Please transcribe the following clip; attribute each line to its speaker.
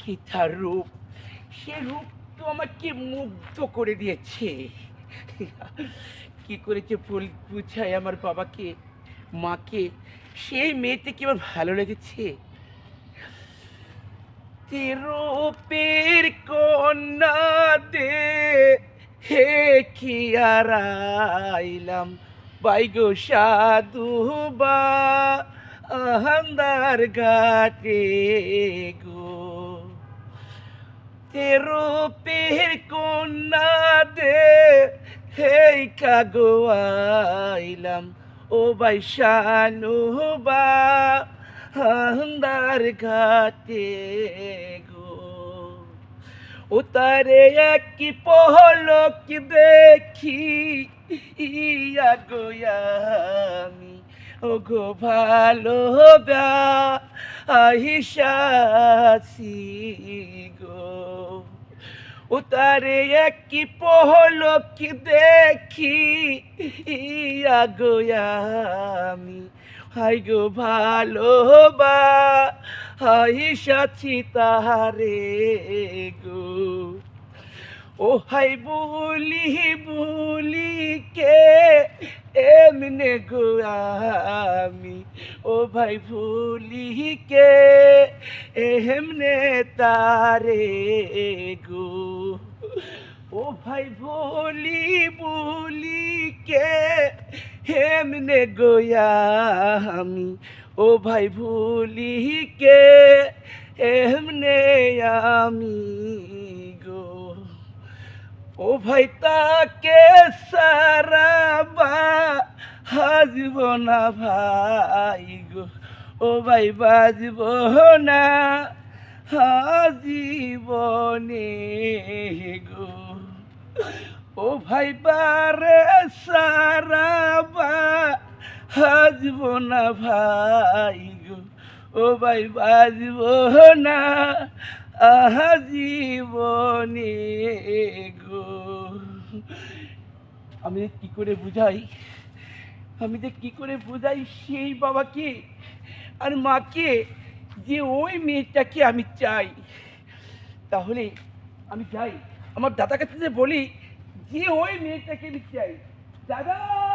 Speaker 1: কি তার রূপ, সে রূপ তো আমাকে মুগ্ধ করে দিয়েছে। কি করেছে ফুল বুঝায় আমার বাবাকে, মাকে, সেই মেয়েতে কি আমার ভালো লেগেছে? তিরূপের কন্যা দে হে কি আইলাম বাইগো সাধু বা আহান্দার ঘাটে গো তেরূপের কন্যা দে। হে কাগো ও বাইশানু বা, আহান্দার ঘাটে গো। উতারে এক পহলক দেখি ইয়া গোয়ামি ও গো ভালো আহিসাছি গো। উতারে এক কি দেখি ইয়া গোয়ামি হাই গো ভালো বা হাইসাছি তাহারে গো। ও হাই বুলি বুলি কে? এমনে গো আমি। ও ভাই ভুলি কে? এমনে তারে গো। ও ভাই ভুলি বুলি কে? হেমনে গোয়া আমি। ও ভাই ভুলি কে? এমনে আমি। গো ও ভাই তাকে সারাবা হাজব না ভাই গো। ও ভাই বাজব না হাজিবনে গো। ও ভাই বারে সারাবা হাজব না ভাই গো। ও ভাই বাজব না, আহা জীবনে গো। আমি কি করে বুঝাই? আমি যে কি করে বুঝাই সেই বাবাকে আর মাকে যে ওই মেয়েটাকে আমি চাই। তাহলে আমি যাই। আমার দাদার কাছে যে বলি, যে ওই মেয়েটাকে আমি চাই। দাদা!